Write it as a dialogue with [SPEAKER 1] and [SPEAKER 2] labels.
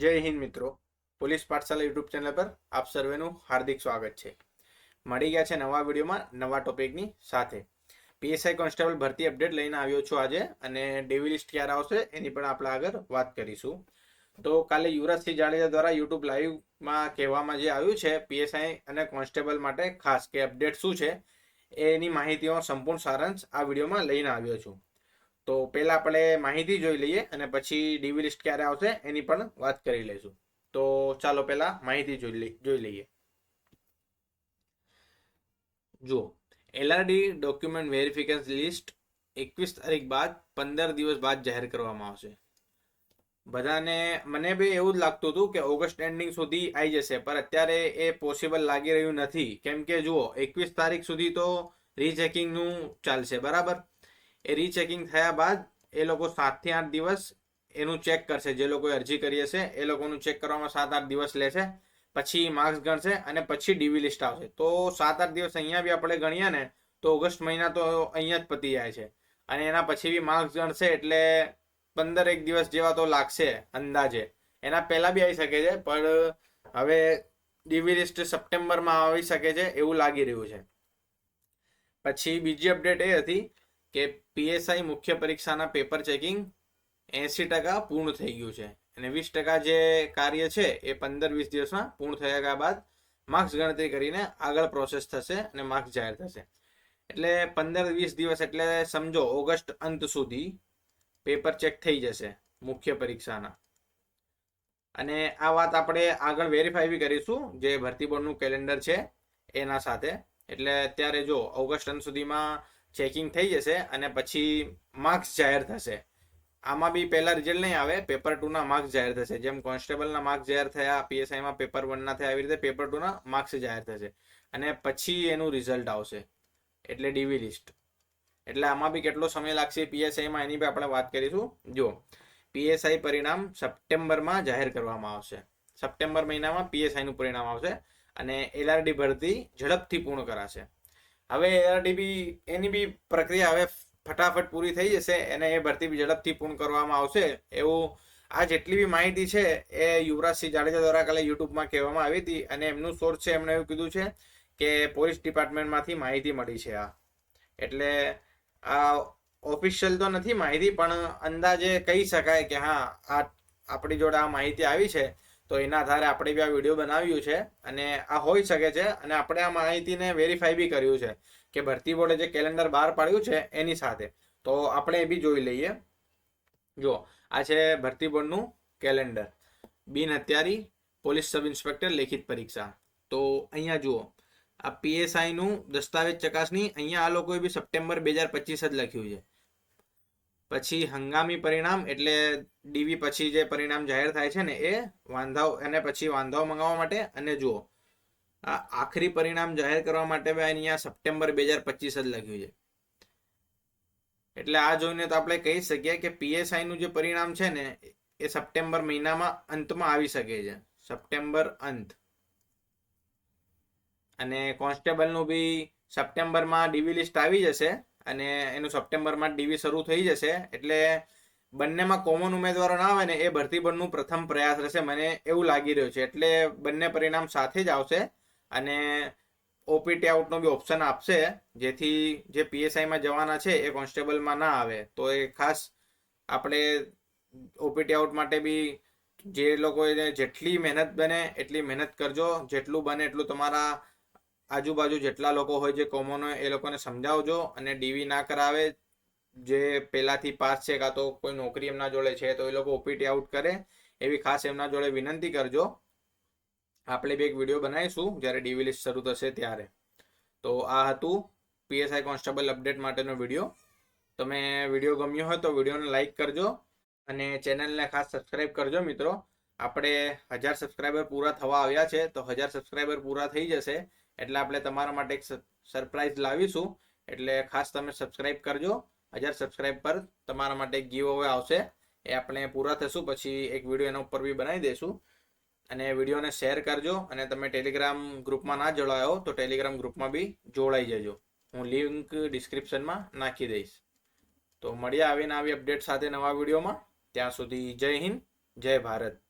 [SPEAKER 1] જય હિન્દ મિત્રો. Police પાઠશાલા YouTube channel પર આપ સર્વેનું હાર્દિક સ્વાગત છે. મળી ગયા છે નવા વિડીયોમાં નવા ટોપિકની સાથે. પીએસઆઈ કોન્સ્ટેબલ ભરતી અપડેટ લઈને આવ્યો છું આજે અને ડેવી લિસ્ટ ક્યારે આવશે એની પણ આપણે આગળ વાત કરીશું. તો કાલે યુવરાજસિંહ જાડેજા દ્વારા યુટ્યુબ લાઈવમાં કહેવામાં જે આવ્યું છે, પીએસઆઈ અને કોન્સ્ટેબલ માટે ખાસ કે અપડેટ શું છે, એની માહિતીઓ સંપૂર્ણ સારાંશ આ વિડીયોમાં લઈને આવ્યો છું. તો પહેલા આપણે માહિતી જોઈ લઈએ અને પછી ડીવી લિસ્ટ ક્યારે આવશે એની પણ વાત કરી લઈશું. તો ચાલો પહેલા માહિતી જોઈ જોઈ લઈએ. જુઓ એલઆરડી ડોક્યુમેન્ટ વેરિફિકેશન લિસ્ટ એકવીસ તારીખ બાદ પંદર દિવસ બાદ જાહેર કરવામાં આવશે. બધાને, મને બી એવું જ લાગતું હતું કે ઓગસ્ટ એન્ડિંગ સુધી આવી જશે, પણ અત્યારે એ પોસિબલ લાગી રહ્યું નથી. કેમ કે જુઓ, એકવીસ તારીખ સુધી તો રીચેકિંગનું ચાલશે, બરાબર? એ રીચેકિંગ થયા બાદ એ લોકો સાતથી આઠ દિવસ એનું ચેક કરશે. જે લોકોએ અરજી કરી હશે, એ લોકોનું ચેક કરવામાં સાત આઠ દિવસ લેશે, પછી માર્ક્સ ગણશે અને પછી ડીવી લિસ્ટ આવશે. તો સાત આઠ દિવસ અહીંયા બી આપણે ગણીએ ને, તો ઓગસ્ટ મહિના તો અહીંયા જ પતી જાય છે. અને એના પછી બી માર્ક્સ ગણશે એટલે પંદર એક દિવસ જેવા તો લાગશે અંદાજે. એના પહેલાં બી આવી શકે છે, પણ હવે ડીવી લિસ્ટ સપ્ટેમ્બરમાં આવી શકે છે એવું લાગી રહ્યું છે. પછી બીજી અપડેટ એ હતી કે પીએસઆઈ મુખ્ય પરીક્ષાના પેપર ચેકિંગ એંસી ટકા પૂર્ણ થઈ ગયું છે. અને વીસ ટકા જે કાર્ય છે એ પંદર વીસ દિવસમાં પૂર્ણ થયા બાદ માર્ક્સ ગણતરી કરીને આગળ પ્રોસેસ થશે અને માર્ક્સ જાહેર થશે. એટલે પંદર વીસ દિવસ એટલે સમજો ઓગસ્ટ અંત સુધી પેપર ચેક થઈ જશે મુખ્ય પરીક્ષાના. અને આ વાત આપણે આગળ વેરીફાઈ બી કરીશું જે ભરતી બોર્ડનું કેલેન્ડર છે એના સાથે. એટલે અત્યારે જો ઓગસ્ટ અંત સુધીમાં ચેકિંગ થઈ જશે અને પછી માર્ક્સ જાહેર થશે. આમાં બી પહેલા રિઝલ્ટ નહીં આવે પેપર ટુના માર્ક્સ જાહેર થશે. જેમ કોન્સ્ટેબલના માર્ક્સ જાહેર થયા પીએસઆઈમાં પેપર વનના થયા, આવી રીતે પેપર ટુના માર્ક્સ જાહેર થશે. અને પછી એનું રિઝલ્ટ આવશે. એટલે ડીવી લિસ્ટ એટલે આમાં બી કેટલો સમય લાગશે પીએસઆઈમાં એની બી આપણે વાત કરીશું. જો પીએસઆઈ પરિણામ સપ્ટેમ્બરમાં જાહેર કરવામાં આવશે. સપ્ટેમ્બર મહિનામાં પીએસઆઈનું પરિણામ આવશે અને એલઆરડી ભરતી ઝડપથી પૂર્ણ કરાશે. હવે એઆરડી બી એની બી પ્રક્રિયા હવે ફટાફટ પૂરી થઈ જશે અને એ ભરતી બી ઝડપથી પૂર્ણ કરવામાં આવશે. એવું આ જેટલી બી માહિતી છે, એ યુવરાજસિંહ જાડેજા દ્વારા કાલે યુટ્યુબમાં કહેવામાં આવી હતી અને એમનું સોર્સ છે, એમણે એવું કીધું છે કે પોલીસ ડિપાર્ટમેન્ટમાંથી માહિતી મળી છે આ. એટલે આ ઓફિશિયલ તો નથી માહિતી, પણ અંદાજે કહી શકાય કે હા, આ આપણી જોડે આ માહિતી આવી છે. તો એના આધારે આપણે બી આ વીડિયો બનાવ્યું છે અને આ હોઈ શકે છે અને આપણે આ માહિતીને વેરીફાઈ બી કર્યું છે કે ભરતી બોર્ડે જે કેલેન્ડર બહાર પાડ્યું છે એની સાથે. તો આપણે એ બી જોઈ લઈએ. જો આ છે ભરતી બોર્ડનું કેલેન્ડર બિન હત્યારી પોલીસ સબ ઇન્સ્પેક્ટર લેખિત પરીક્ષા. તો અહીંયા જુઓ, આ પીએસઆઈનું દસ્તાવેજ ચકાસણી અહીંયા આ લોકોએ બી સપ્ટેમ્બર બે હજાર પચીસ જ લખ્યું છે. પછી હંગામી પરિણામ એટલે ડીવી પછી જે પરિણામ જાહેર થાય છે ને એ વાંધાઓ અને પછી વાંધાઓ મંગાવવા માટે અને જુઓ, આ આખરી પરિણામ જાહેર કરવા માટે અહીંયા સપ્ટેમ્બર બે હજાર પચીસ જ લખ્યું છે. એટલે આ જોઈને તો આપણે કહી શકીએ કે પીએસઆઈ નું જે પરિણામ છે ને, એ સપ્ટેમ્બર મહિનામાં અંતમાં આવી શકે છે. સપ્ટેમ્બર અંત. અને કોન્સ્ટેબલનું બી સપ્ટેમ્બરમાં ડીવી લિસ્ટ આવી જશે. અને એનું સપ્ટેમ્બરમાં ડીવી શરૂ થઈ જશે, એટલે બંનેમાં કોમન ઉમેદવારો ના આવે ને એ ભરતી બોર્ડનું પ્રથમ પ્રયાસ રહેશે. મને એવું લાગી રહ્યું છે, એટલે બંને પરિણામ સાથે જ આવશે અને ઓપીટી આઉટનો બી ઓપ્શન આપશે, જેથી જે પીએસઆઈમાં જવાના છે એ કોન્સ્ટેબલમાં ના આવે. તો એ ખાસ આપણે ઓપીટી આઉટ માટે બી જે લોકોએ જેટલી મહેનત બને એટલી મહેનત કરજો. જેટલું બને એટલું તમારા આજુબાજુ જેટલા લોકો હોય જે કોમન હોય એ લોકોને સમજાવજો અને ડીવી ના કરાવે. જે પહેલાથી પાસ છે કાં તો કોઈ નોકરી એમના જોડે છે તો એ લોકો ઓપીટી આઉટ કરે. એવી ખાસ એમના જોડે વિનંતી કરજો. આપણે બી એક વીડિયો બનાવીશું જ્યારે ડીવી લિસ્ટ શરૂ થશે ત્યારે. તો આ હતું પીએસઆઈ કોન્સ્ટેબલ અપડેટ માટેનો વીડિયો તમે વીડિયો ગમ્યો હોય તો વિડીયોને લાઇક કરજો અને ચેનલને ખાસ સબસ્ક્રાઇબ કરજો મિત્રો. આપણે હજાર સબસ્ક્રાઈબર પૂરા થવા આવ્યા છે તો હજાર સબસ્ક્રાઈબર પૂરા થઈ જશે. એટલે આપણે તમારા માટે એક સરપ્રાઈઝ લાવીશું. એટલે ખાસ તમે સબસ્ક્રાઇબ કરજો. હજાર સબસ્ક્રાઇબ પર તમારા માટે એક ગીવ અવે આવશે. એ આપણે પૂરા થશું. પછી એક વીડિયો એના ઉપર બી બનાવી દઈશું. અને વિડીયોને શેર કરજો અને તમે ટેલિગ્રામ ગ્રુપમાં ના જોડાયો તો ટેલિગ્રામ ગ્રુપમાં બી જોડાઈ જજો. હું લિંક ડિસ્ક્રિપ્શનમાં નાખી દઈશ. તો મળીએ આવીને આવી અપડેટ સાથે નવા વિડીયોમાં. ત્યાં સુધી જય હિન્દ, જય ભારત.